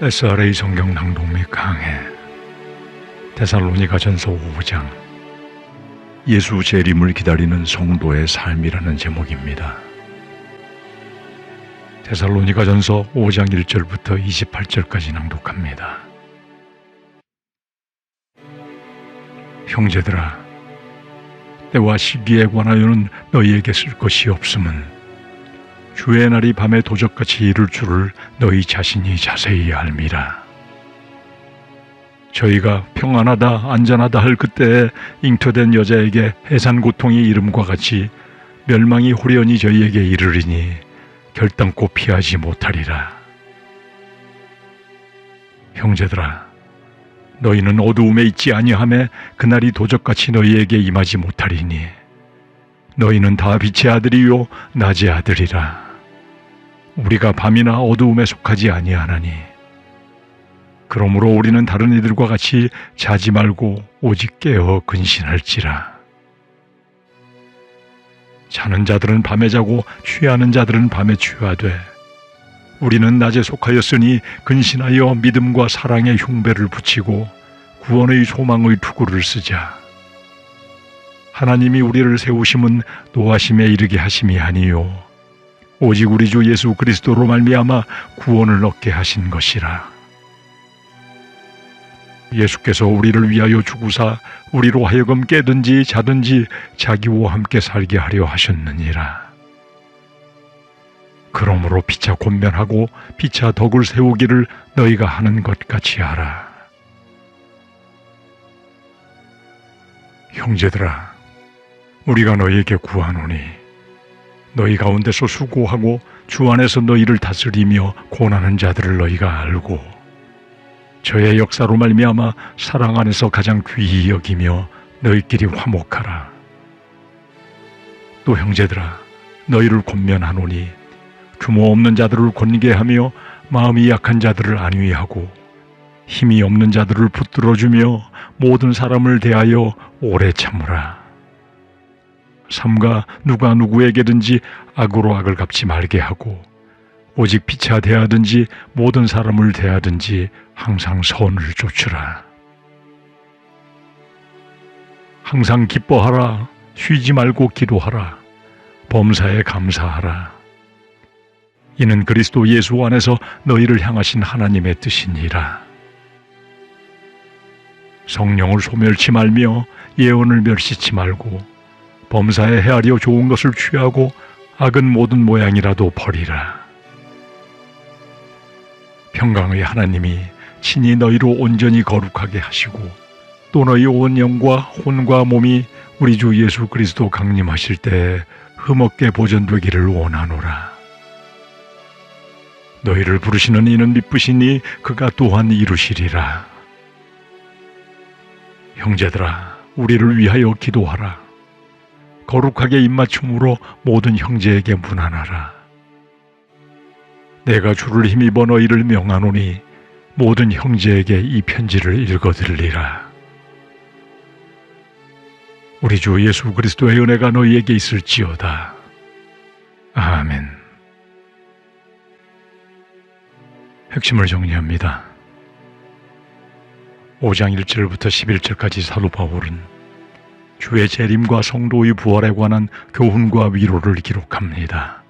SRA 성경 낭독 및 강해 데살로니가 전서 5장 예수 재림을 기다리는 성도의 삶이라는 제목입니다. 데살로니가 전서 5장 1절부터 28절까지 낭독합니다. 형제들아, 때와 시기에 관하여는 너희에게 쓸 것이 없음은 주의 날이 밤에 도적같이 이룰 줄을 너희 자신이 자세히 알미라. 저희가 평안하다 안전하다 할 그때에 잉태된 여자에게 해산 고통이 이름과 같이 멸망이 호련히 저희에게 이르리니 결단코 피하지 못하리라. 형제들아, 너희는 어두움에 있지 아니함에 그날이 도적같이 너희에게 임하지 못하리니 너희는 다 빛의 아들이요 낮의 아들이라. 우리가 밤이나 어두움에 속하지 아니하나니. 그러므로 우리는 다른 이들과 같이 자지 말고 오직 깨어 근신할지라. 자는 자들은 밤에 자고 취하는 자들은 밤에 취하되 우리는 낮에 속하였으니 근신하여 믿음과 사랑의 흉배를 붙이고 구원의 소망의 투구를 쓰자. 하나님이 우리를 세우심은 노하심에 이르게 하심이 아니요 오직 우리 주 예수 그리스도로 말미암아 구원을 얻게 하신 것이라. 예수께서 우리를 위하여 죽으사 우리로 하여금 깨든지 자든지 자기와 함께 살게 하려 하셨느니라. 그러므로 피차 권면하고 피차 덕을 세우기를 너희가 하는 것 같이 하라. 형제들아, 우리가 너희에게 구하노니 너희 가운데서 수고하고 주 안에서 너희를 다스리며 고난하는 자들을 너희가 알고 저의 역사로 말미암아 사랑 안에서 가장 귀히 여기며 너희끼리 화목하라. 또 형제들아 너희를 권면하노니 규모 없는 자들을 권계하며 마음이 약한 자들을 안위하고 힘이 없는 자들을 붙들어 주며 모든 사람을 대하여 오래 참으라. 삼가 누가 누구에게든지 악으로 악을 갚지 말게 하고 오직 피차 대하든지 모든 사람을 대하든지 항상 선을 쫓으라. 항상 기뻐하라. 쉬지 말고 기도하라. 범사에 감사하라. 이는 그리스도 예수 안에서 너희를 향하신 하나님의 뜻이니라. 성령을 소멸치 말며 예언을 멸시치 말고 범사에 헤아려 좋은 것을 취하고 악은 모든 모양이라도 버리라. 평강의 하나님이 친히 너희로 온전히 거룩하게 하시고 또 너희 온 영과 혼과 몸이 우리 주 예수 그리스도 강림하실 때 흠없게 보존되기를 원하노라. 너희를 부르시는 이는 미쁘시니 그가 또한 이루시리라. 형제들아, 우리를 위하여 기도하라. 거룩하게 입맞춤으로 모든 형제에게 문안하라. 내가 주를 힘입어 너희를 명하노니 모든 형제에게 이 편지를 읽어드리리라. 우리 주 예수 그리스도의 은혜가 너희에게 있을지어다. 아멘. 핵심을 정리합니다. 5장 1절부터 11절까지 사도 바울은 주의 재림과 성도의 부활에 관한 교훈과 위로를 기록합니다.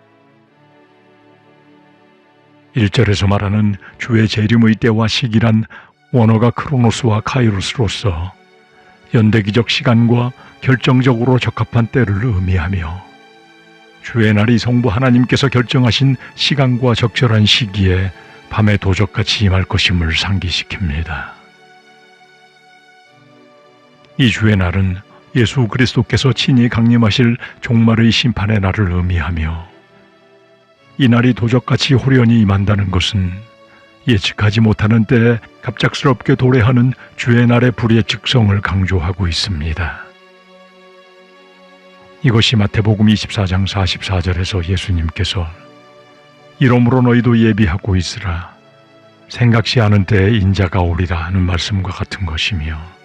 1절에서 말하는 주의 재림의 때와 시기란 원어가 크로노스와 카이로스로서 연대기적 시간과 결정적으로 적합한 때를 의미하며 주의 날이 성부 하나님께서 결정하신 시간과 적절한 시기에 밤에 도적같이 임할 것임을 상기시킵니다. 이 주의 날은 예수 그리스도께서 친히 강림하실 종말의 심판의 날을 의미하며 이 날이 도적같이 호련히 임한다는 것은 예측하지 못하는 때에 갑작스럽게 도래하는 주의 날의 불의 즉성을 강조하고 있습니다. 이것이 마태복음 24장 44절에서 예수님께서 이러므로 너희도 예비하고 있으라 생각시 않은 때에 인자가 오리라 하는 말씀과 같은 것이며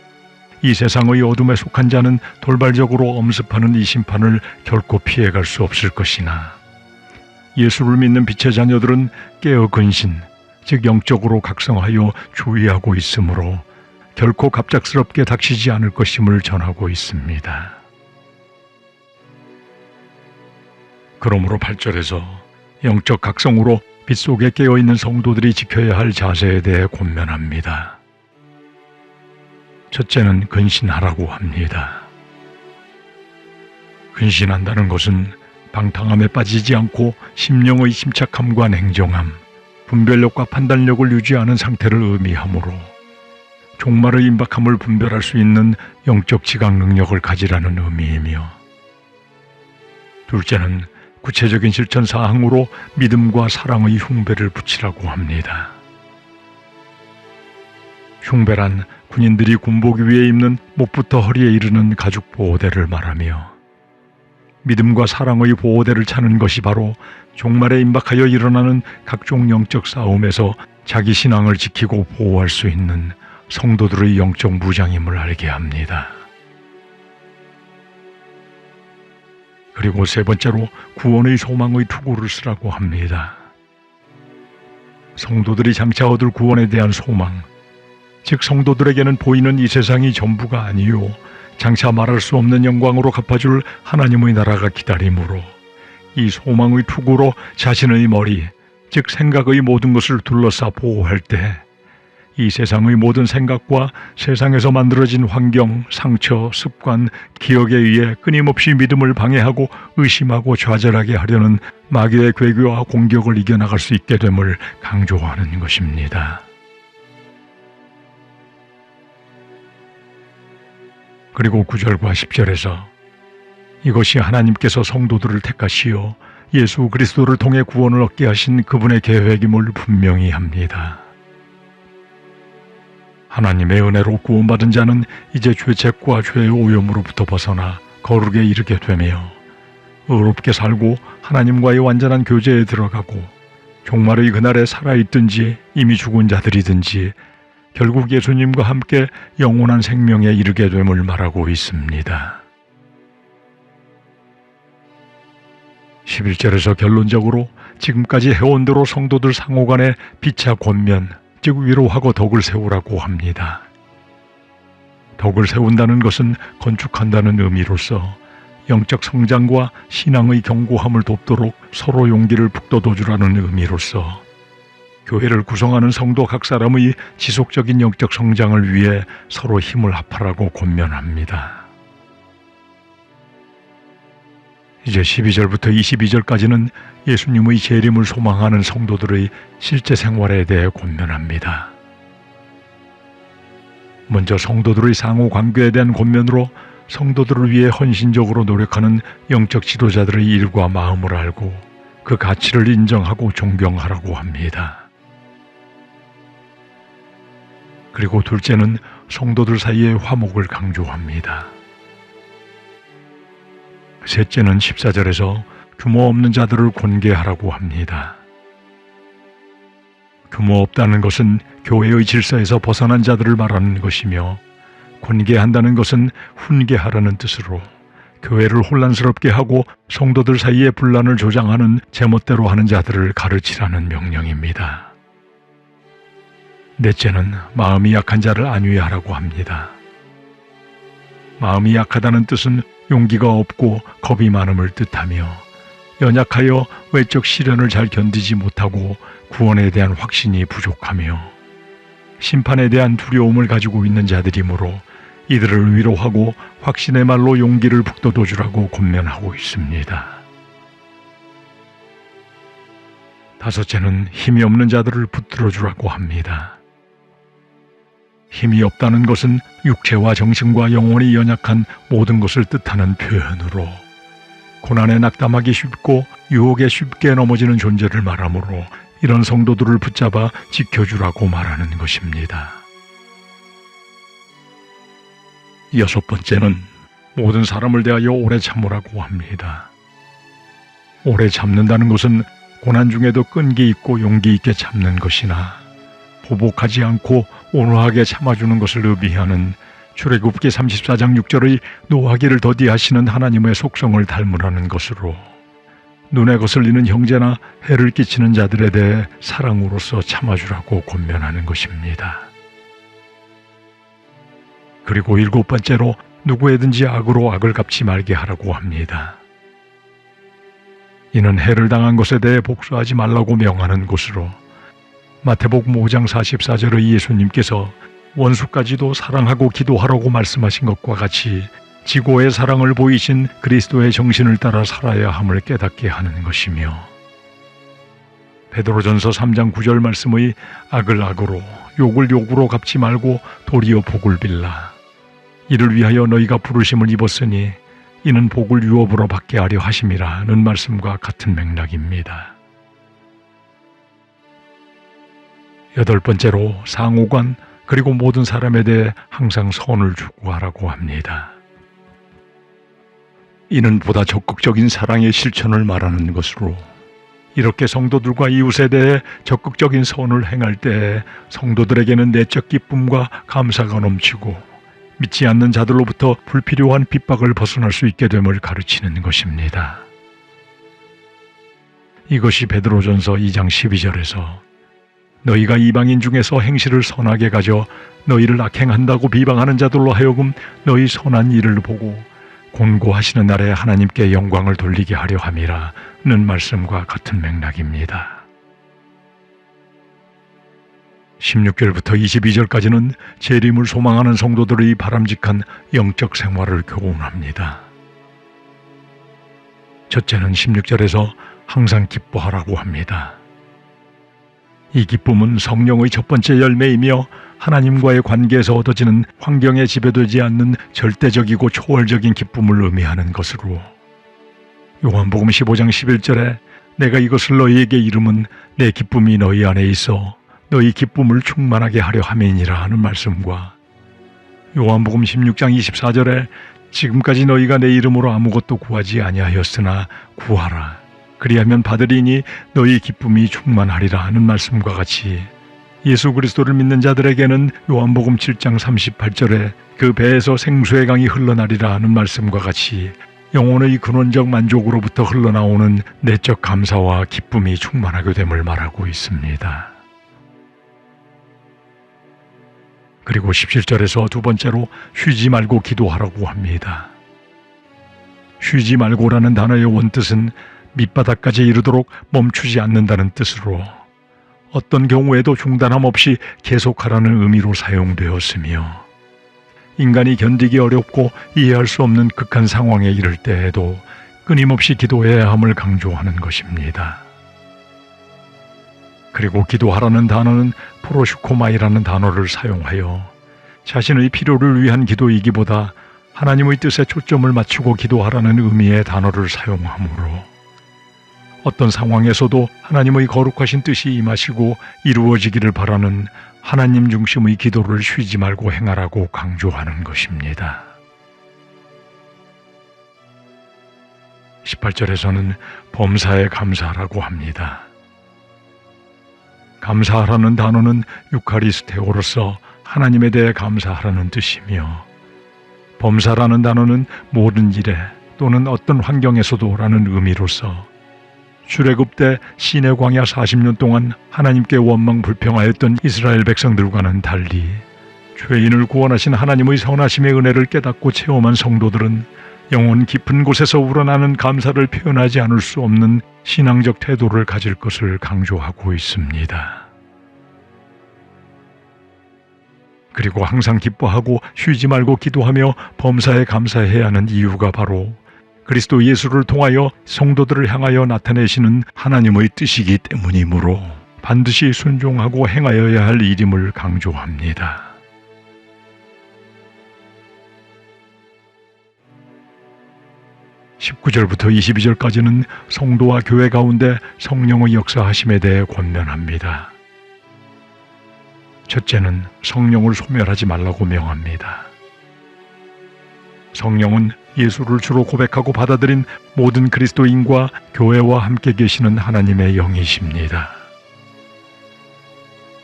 이 세상의 어둠에 속한 자는 돌발적으로 엄습하는 이 심판을 결코 피해갈 수 없을 것이나 예수를 믿는 빛의 자녀들은 깨어 근신, 즉 영적으로 각성하여 주의하고 있으므로 결코 갑작스럽게 닥치지 않을 것임을 전하고 있습니다. 그러므로 8절에서 영적 각성으로 빛 속에 깨어 있는 성도들이 지켜야 할 자세에 대해 권면합니다. 첫째는 근신하라고 합니다. 근신한다는 것은 방탕함에 빠지지 않고 심령의 침착함과 냉정함, 분별력과 판단력을 유지하는 상태를 의미하므로 종말의 임박함을 분별할 수 있는 영적 지각 능력을 가지라는 의미이며 둘째는 구체적인 실천 사항으로 믿음과 사랑의 흉배를 붙이라고 합니다. 흉배란 군인들이 군복 위에 입는 목부터 허리에 이르는 가죽 보호대를 말하며 믿음과 사랑의 보호대를 차는 것이 바로 종말에 임박하여 일어나는 각종 영적 싸움에서 자기 신앙을 지키고 보호할 수 있는 성도들의 영적 무장임을 알게 합니다. 그리고 세 번째로 구원의 소망의 투구를 쓰라고 합니다. 성도들이 장차 얻을 구원에 대한 소망, 즉 성도들에게는 보이는 이 세상이 전부가 아니요 장차 말할 수 없는 영광으로 갚아줄 하나님의 나라가 기다림으로 이 소망의 투구로 자신의 머리, 즉 생각의 모든 것을 둘러싸 보호할 때 이 세상의 모든 생각과 세상에서 만들어진 환경, 상처, 습관, 기억에 의해 끊임없이 믿음을 방해하고 의심하고 좌절하게 하려는 마귀의 괴교와 공격을 이겨나갈 수 있게 됨을 강조하는 것입니다. 그리고 9절과 10절에서 이것이 하나님께서 성도들을 택하시어 예수 그리스도를 통해 구원을 얻게 하신 그분의 계획임을 분명히 합니다. 하나님의 은혜로 구원받은 자는 이제 죄책과 죄의 오염으로부터 벗어나 거룩에 이르게 되며 의롭게 살고 하나님과의 완전한 교제에 들어가고 종말의 그날에 살아있든지 이미 죽은 자들이든지 결국 예수님과 함께 영원한 생명에 이르게 됨을 말하고 있습니다. 11절에서 결론적으로 지금까지 해온 대로 성도들 상호 간에 피차 권면, 즉 위로하고 덕을 세우라고 합니다. 덕을 세운다는 것은 건축한다는 의미로서 영적 성장과 신앙의 견고함을 돕도록 서로 용기를 북돋워주라는 의미로서 교회를 구성하는 성도 각 사람의 지속적인 영적 성장을 위해 서로 힘을 합하라고 권면합니다. 이제 12절부터 22절까지는 예수님의 재림을 소망하는 성도들의 실제 생활에 대해 권면합니다. 먼저 성도들의 상호 관계에 대한 권면으로 성도들을 위해 헌신적으로 노력하는 영적 지도자들의 일과 마음을 알고 그 가치를 인정하고 존경하라고 합니다. 그리고 둘째는 성도들 사이의 화목을 강조합니다. 셋째는 14절에서 규모 없는 자들을 권계하라고 합니다. 규모 없다는 것은 교회의 질서에서 벗어난 자들을 말하는 것이며 권계한다는 것은 훈계하라는 뜻으로 교회를 혼란스럽게 하고 성도들 사이에 분란을 조장하는 제멋대로 하는 자들을 가르치라는 명령입니다. 넷째는 마음이 약한 자를 안위하라고 합니다. 마음이 약하다는 뜻은 용기가 없고 겁이 많음을 뜻하며 연약하여 외적 시련을 잘 견디지 못하고 구원에 대한 확신이 부족하며 심판에 대한 두려움을 가지고 있는 자들이므로 이들을 위로하고 확신의 말로 용기를 북돋워 주라고 권면하고 있습니다. 다섯째는 힘이 없는 자들을 붙들어 주라고 합니다. 힘이 없다는 것은 육체와 정신과 영혼이 연약한 모든 것을 뜻하는 표현으로 고난에 낙담하기 쉽고 유혹에 쉽게 넘어지는 존재를 말하므로 이런 성도들을 붙잡아 지켜주라고 말하는 것입니다. 여섯 번째는 모든 사람을 대하여 오래 참으라고 합니다. 오래 참는다는 것은 고난 중에도 끈기 있고 용기 있게 참는 것이나 보복하지 않고 온화하게 참아주는 것을 의미하는 출애굽기 34장 6절의 노하기를 더디하시는 하나님의 속성을 닮으라는 것으로 눈에 거슬리는 형제나 해를 끼치는 자들에 대해 사랑으로서 참아주라고 권면하는 것입니다. 그리고 일곱 번째로 누구에든지 악으로 악을 갚지 말게 하라고 합니다. 이는 해를 당한 것에 대해 복수하지 말라고 명하는 것으로 마태복음 5장 44절의 예수님께서 원수까지도 사랑하고 기도하라고 말씀하신 것과 같이 지고의 사랑을 보이신 그리스도의 정신을 따라 살아야 함을 깨닫게 하는 것이며 베드로전서 3장 9절 말씀의 악을 악으로 욕을 욕으로 갚지 말고 도리어 복을 빌라 이를 위하여 너희가 부르심을 입었으니 이는 복을 유업으로 받게 하려 하심이라는 말씀과 같은 맥락입니다. 여덟 번째로 상호간 그리고 모든 사람에 대해 항상 선을 추구하라고 합니다. 이는 보다 적극적인 사랑의 실천을 말하는 것으로 이렇게 성도들과 이웃에 대해 적극적인 선을 행할 때 성도들에게는 내적 기쁨과 감사가 넘치고 믿지 않는 자들로부터 불필요한 핍박을 벗어날 수 있게 됨을 가르치는 것입니다. 이것이 베드로전서 2장 12절에서 너희가 이방인 중에서 행실을 선하게 가져 너희를 악행한다고 비방하는 자들로 하여금 너희 선한 일을 보고 곤고하시는 날에 하나님께 영광을 돌리게 하려 함이라는 말씀과 같은 맥락입니다. 16절부터 22절까지는 재림을 소망하는 성도들의 바람직한 영적 생활을 교훈합니다. 첫째는 16절에서 항상 기뻐하라고 합니다. 이 기쁨은 성령의 첫 번째 열매이며 하나님과의 관계에서 얻어지는 환경에 지배되지 않는 절대적이고 초월적인 기쁨을 의미하는 것으로. 요한복음 15장 11절에 내가 이것을 너희에게 이름은 내 기쁨이 너희 안에 있어 너희 기쁨을 충만하게 하려 함이니라 하는 말씀과 요한복음 16장 24절에 지금까지 너희가 내 이름으로 아무것도 구하지 아니하였으나 구하라 그리하면 받으리니 너희 기쁨이 충만하리라 하는 말씀과 같이 예수 그리스도를 믿는 자들에게는 요한복음 7장 38절에 그 배에서 생수의 강이 흘러나리라 하는 말씀과 같이 영혼의 근원적 만족으로부터 흘러나오는 내적 감사와 기쁨이 충만하게 됨을 말하고 있습니다. 그리고 17절에서 두 번째로 쉬지 말고 기도하라고 합니다. 쉬지 말고라는 단어의 원뜻은 밑바닥까지 이르도록 멈추지 않는다는 뜻으로 어떤 경우에도 중단함 없이 계속하라는 의미로 사용되었으며 인간이 견디기 어렵고 이해할 수 없는 극한 상황에 이를 때에도 끊임없이 기도해야 함을 강조하는 것입니다. 그리고 기도하라는 단어는 프로슈코마이라는 단어를 사용하여 자신의 필요를 위한 기도이기보다 하나님의 뜻에 초점을 맞추고 기도하라는 의미의 단어를 사용하므로 어떤 상황에서도 하나님의 거룩하신 뜻이 임하시고 이루어지기를 바라는 하나님 중심의 기도를 쉬지 말고 행하라고 강조하는 것입니다. 18절에서는 범사에 감사하라고 합니다. 감사하라는 단어는 유카리스테오로서 하나님에 대해 감사하라는 뜻이며 범사라는 단어는 모든 일에 또는 어떤 환경에서도라는 의미로서 출애굽 때 시내 광야 40년 동안 하나님께 원망 불평하였던 이스라엘 백성들과는 달리 죄인을 구원하신 하나님의 선하심의 은혜를 깨닫고 체험한 성도들은 영혼 깊은 곳에서 우러나는 감사를 표현하지 않을 수 없는 신앙적 태도를 가질 것을 강조하고 있습니다. 그리고 항상 기뻐하고 쉬지 말고 기도하며 범사에 감사해야 하는 이유가 바로 그리스도 예수를 통하여 성도들을 향하여 나타내시는 하나님의 뜻이기 때문이므로 반드시 순종하고 행하여야 할 일임을 강조합니다. (19절부터 22절까지는) 성도와 교회 가운데 성령의 역사하심에 대해 권면합니다. 첫째는 성령을 소멸하지 말라고 명합니다. 성령은 예수를 주로 고백하고 받아들인 모든 그리스도인과 교회와 함께 계시는 하나님의 영이십니다.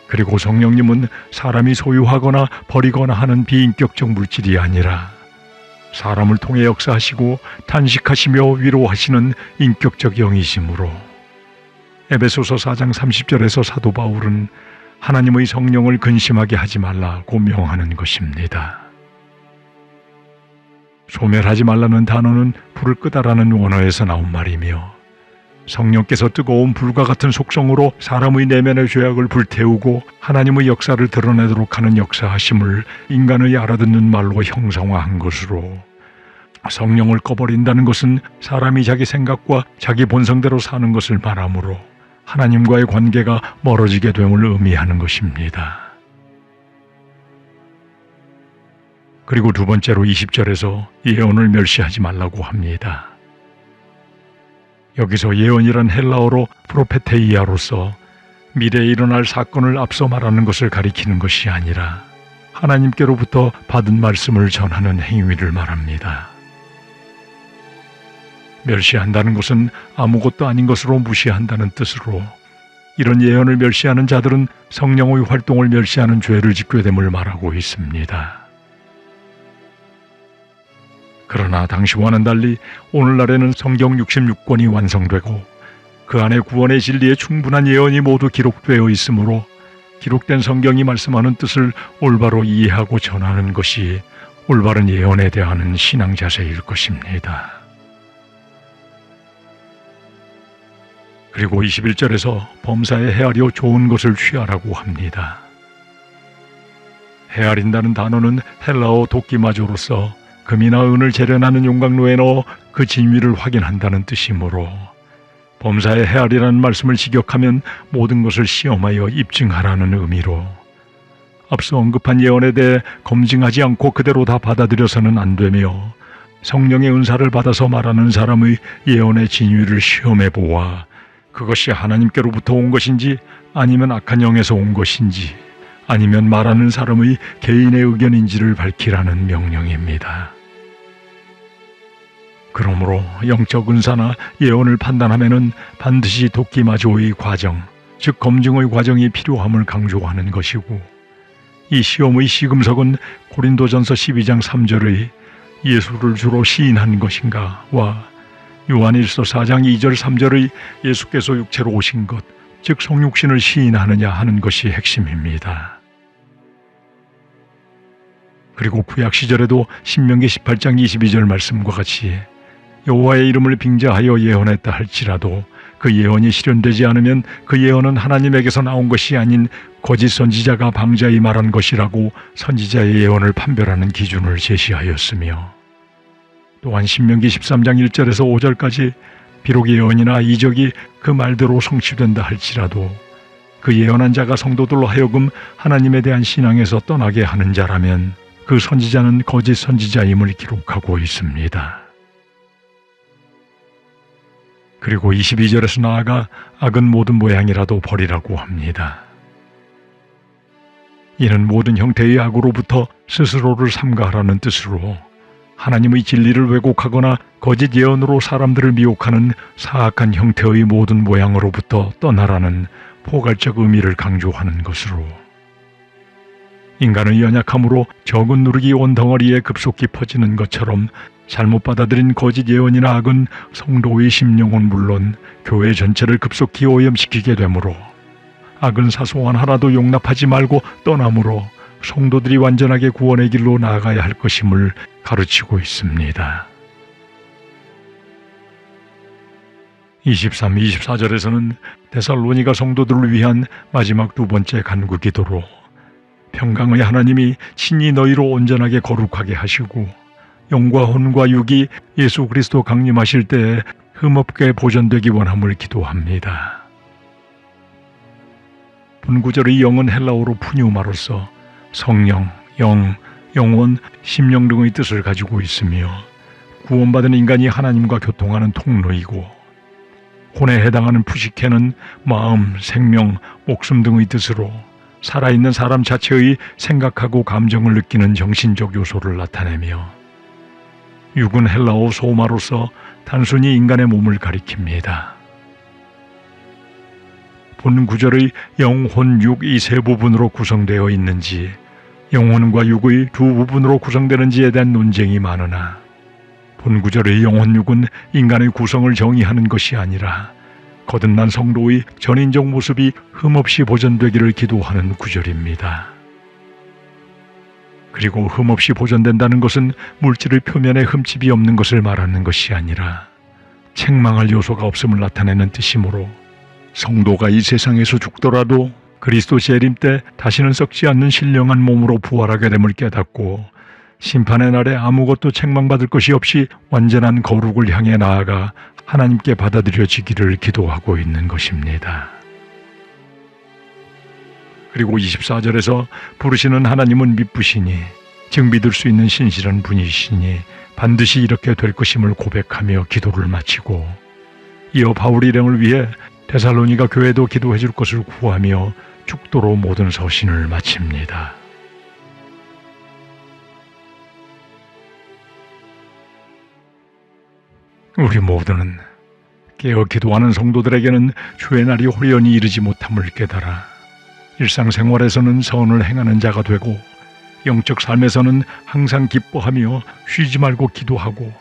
그리고 성령님은 사람이 소유하거나 버리거나 하는 비인격적 물질이 아니라 사람을 통해 역사하시고 탄식하시며 위로하시는 인격적 영이시므로 에베소서 4장 30절에서 사도 바울은 하나님의 성령을 근심하게 하지 말라 고 명하는 것입니다. 소멸하지 말라는 단어는 불을 끄다라는 원어에서 나온 말이며 성령께서 뜨거운 불과 같은 속성으로 사람의 내면의 죄악을 불태우고 하나님의 역사를 드러내도록 하는 역사하심을 인간의 알아듣는 말로 형상화한 것으로 성령을 꺼버린다는 것은 사람이 자기 생각과 자기 본성대로 사는 것을 말하므로 하나님과의 관계가 멀어지게 됨을 의미하는 것입니다. 그리고 두 번째로 20절에서 예언을 멸시하지 말라고 합니다. 여기서 예언이란 헬라어로 프로페테이아로서 미래에 일어날 사건을 앞서 말하는 것을 가리키는 것이 아니라 하나님께로부터 받은 말씀을 전하는 행위를 말합니다. 멸시한다는 것은 아무것도 아닌 것으로 무시한다는 뜻으로 이런 예언을 멸시하는 자들은 성령의 활동을 멸시하는 죄를 짓게 됨을 말하고 있습니다. 그러나 당시와는 달리 오늘날에는 성경 66권이 완성되고 그 안에 구원의 진리에 충분한 예언이 모두 기록되어 있으므로 기록된 성경이 말씀하는 뜻을 올바로 이해하고 전하는 것이 올바른 예언에 대한 신앙 자세일 것입니다. 그리고 21절에서 범사에 헤아려 좋은 것을 취하라고 합니다. 헤아린다는 단어는 헬라어 도끼마조로서 금이나 은을 재련하는 용광로에 넣어 그 진위를 확인한다는 뜻이므로 범사에 헤아리라는 말씀을 직역하면 모든 것을 시험하여 입증하라는 의미로 앞서 언급한 예언에 대해 검증하지 않고 그대로 다 받아들여서는 안 되며 성령의 은사를 받아서 말하는 사람의 예언의 진위를 시험해 보아 그것이 하나님께로부터 온 것인지 아니면 악한 영에서 온 것인지 아니면 말하는 사람의 개인의 의견인지를 밝히라는 명령입니다. 그러므로 영적 은사나 예언을 판단하면은 반드시 도끼마조의 과정, 즉 검증의 과정이 필요함을 강조하는 것이고 이 시험의 시금석은 고린도전서 12장 3절의 예수를 주로 시인한 것인가와 요한일서 4장 2절 3절의 예수께서 육체로 오신 것, 즉 성육신을 시인하느냐 하는 것이 핵심입니다. 그리고 구약 시절에도 신명기 18장 22절 말씀과 같이 여호와의 이름을 빙자하여 예언했다 할지라도 그 예언이 실현되지 않으면 그 예언은 하나님에게서 나온 것이 아닌 거짓 선지자가 방자히 말한 것이라고 선지자의 예언을 판별하는 기준을 제시하였으며 또한 신명기 13장 1절에서 5절까지 비록 예언이나 이적이 그 말대로 성취된다 할지라도 그 예언한 자가 성도들로 하여금 하나님에 대한 신앙에서 떠나게 하는 자라면 그 선지자는 거짓 선지자임을 기록하고 있습니다. 그리고 22절에서 나아가 악은 모든 모양이라도 버리라고 합니다. 이는 모든 형태의 악으로부터 스스로를 삼가하라는 뜻으로 하나님의 진리를 왜곡하거나 거짓 예언으로 사람들을 미혹하는 사악한 형태의 모든 모양으로부터 떠나라는 포괄적 의미를 강조하는 것으로 인간의 연약함으로 적은 누르기 온 덩어리에 급속히 퍼지는 것처럼 잘못 받아들인 거짓 예언이나 악은 성도의 심령은 물론 교회 전체를 급속히 오염시키게 되므로 악은 사소한 하나도 용납하지 말고 떠남으로 성도들이 완전하게 구원의 길로 나아가야 할 것임을 가르치고 있습니다. 23, 24절에서는 데살로니가 성도들을 위한 마지막 두 번째 간구 기도로 평강의 하나님이 친히 너희로 온전하게 거룩하게 하시고 영과 혼과 육이 예수 그리스도 강림하실 때에 흠없게 보존되기 원함을 기도합니다. 분구절의 영은 헬라어로 푸뉴마로서 성령, 영, 영혼, 심령 등의 뜻을 가지고 있으며 구원받은 인간이 하나님과 교통하는 통로이고 혼에 해당하는 푸시케는 마음, 생명, 목숨 등의 뜻으로 살아있는 사람 자체의 생각하고 감정을 느끼는 정신적 요소를 나타내며 육은 헬라어 소마로서 단순히 인간의 몸을 가리킵니다. 본 구절의 영혼, 육 이 세 부분으로 구성되어 있는지 영혼과 육의 두 부분으로 구성되는지에 대한 논쟁이 많으나 본 구절의 영혼 육은 인간의 구성을 정의하는 것이 아니라 거듭난 성도의 전인적 모습이 흠없이 보존되기를 기도하는 구절입니다. 그리고 흠없이 보존된다는 것은 물질의 표면에 흠집이 없는 것을 말하는 것이 아니라 책망할 요소가 없음을 나타내는 뜻이므로 성도가 이 세상에서 죽더라도 그리스도 재림 때 다시는 썩지 않는 신령한 몸으로 부활하게 됨을 깨닫고 심판의 날에 아무것도 책망받을 것이 없이 완전한 거룩을 향해 나아가 하나님께 받아들여지기를 기도하고 있는 것입니다. 그리고 24절에서 부르시는 하나님은 즉 믿을 수 있는 신실한 분이시니 반드시 이렇게 될 것임을 고백하며 기도를 마치고 이어 바울 일행을 위해 데살로니가 교회도 기도해 줄 것을 구하며 죽도로 모든 서신을 마칩니다. 우리 모두는 깨어 기도하는 성도들에게는 주의 날이 호련히 이르지 못함을 깨달아 일상생활에서는 선을 행하는 자가 되고 영적 삶에서는 항상 기뻐하며 쉬지 말고 기도하고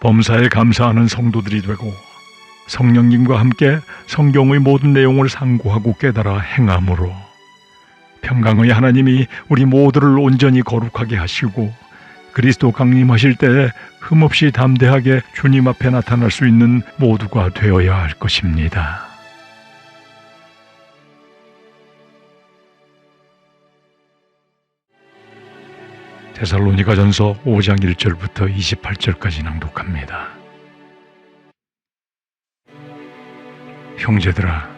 범사에 감사하는 성도들이 되고 성령님과 함께 성경의 모든 내용을 상고하고 깨달아 행함으로 평강의 하나님이 우리 모두를 온전히 거룩하게 하시고 그리스도 강림하실 때에 흠없이 담대하게 주님 앞에 나타날 수 있는 모두가 되어야 할 것입니다. 데살로니가 전서 5장 1절부터 28절까지 낭독합니다. 형제들아,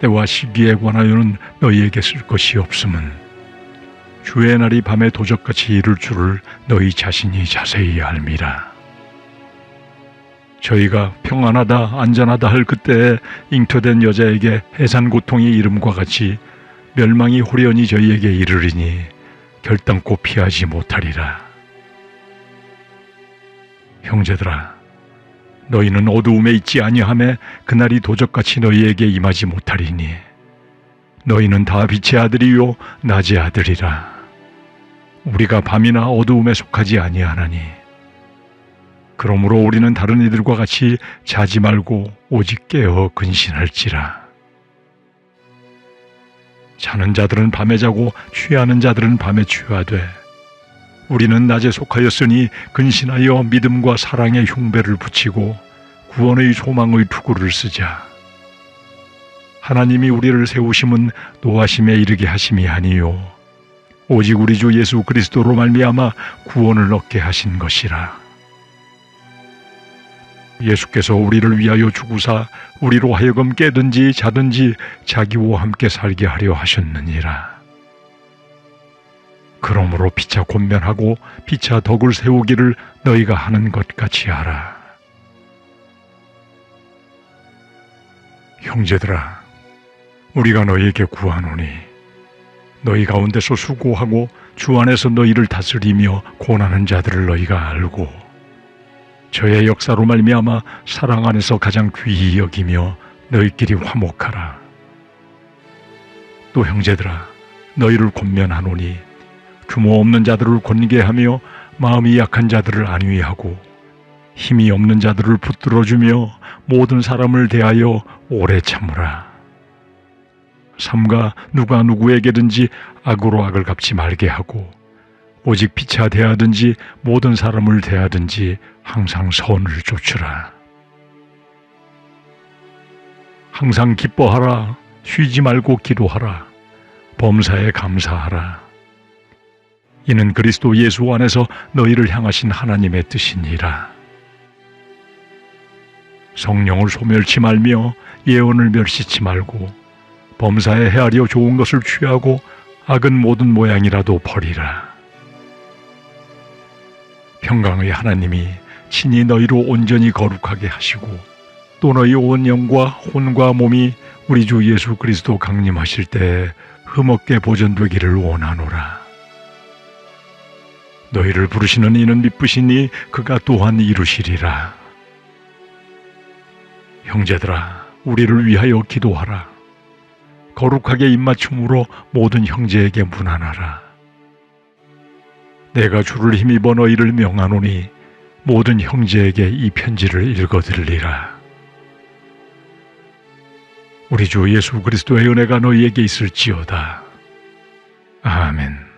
때와 시기에 관하여는 너희에게 쓸 것이 없음은 주의 날이 밤에 도적같이 이룰 줄을 너희 자신이 자세히 알미라. 저희가 평안하다 안전하다 할 그때에 잉태된 여자에게 해산 고통이 이름과 같이 멸망이 호련히 저희에게 이르리니 결단코 피하지 못하리라. 형제들아, 너희는 어두움에 있지 아니함에 그날이 도적같이 너희에게 임하지 못하리니 너희는 다 빛의 아들이요 낮의 아들이라. 우리가 밤이나 어두움에 속하지 아니하나니 그러므로 우리는 다른 이들과 같이 자지 말고 오직 깨어 근신할지라. 자는 자들은 밤에 자고 취하는 자들은 밤에 취하되 우리는 낮에 속하였으니 근신하여 믿음과 사랑의 흉배를 붙이고 구원의 소망의 투구를 쓰자. 하나님이 우리를 세우심은 노하심에 이르게 하심이 아니요 오직 우리 주 예수 그리스도로 말미암아 구원을 얻게 하신 것이라. 예수께서 우리를 위하여 죽으사 우리로 하여금 깨든지 자든지 자기와 함께 살게 하려 하셨느니라. 그러므로 피차 권면하고 피차 덕을 세우기를 너희가 하는 것 같이 하라. 형제들아, 우리가 너희에게 구하노니 너희 가운데서 수고하고 주 안에서 너희를 다스리며 고난하는 자들을 너희가 알고 저의 역사로 말미암아 사랑 안에서 가장 귀히 여기며 너희끼리 화목하라. 또 형제들아, 너희를 권면하노니 규모 없는 자들을 권게 하며 마음이 약한 자들을 안위하고 힘이 없는 자들을 붙들어 주며 모든 사람을 대하여 오래 참으라. 삼가 누가 누구에게든지 악으로 악을 갚지 말게 하고 오직 피차 대하든지 모든 사람을 대하든지 항상 선을 쫓으라. 항상 기뻐하라. 쉬지 말고 기도하라. 범사에 감사하라. 이는 그리스도 예수 안에서 너희를 향하신 하나님의 뜻이니라. 성령을 소멸치 말며 예언을 멸시치 말고 범사에 헤아려 좋은 것을 취하고 악은 모든 모양이라도 버리라. 평강의 하나님이 친히 너희로 온전히 거룩하게 하시고 또 너희 온 영과 혼과 몸이 우리 주 예수 그리스도 강림하실 때 흠없게 보존되기를 원하노라. 너희를 부르시는 이는 미쁘시니 그가 또한 이루시리라. 형제들아, 우리를 위하여 기도하라. 거룩하게 입맞춤으로 모든 형제에게 문안하라. 내가 주를 힘입어 너희를 명하노니 모든 형제에게 이 편지를 읽어드리리라. 우리 주 예수 그리스도의 은혜가 너희에게 있을지어다. 아멘.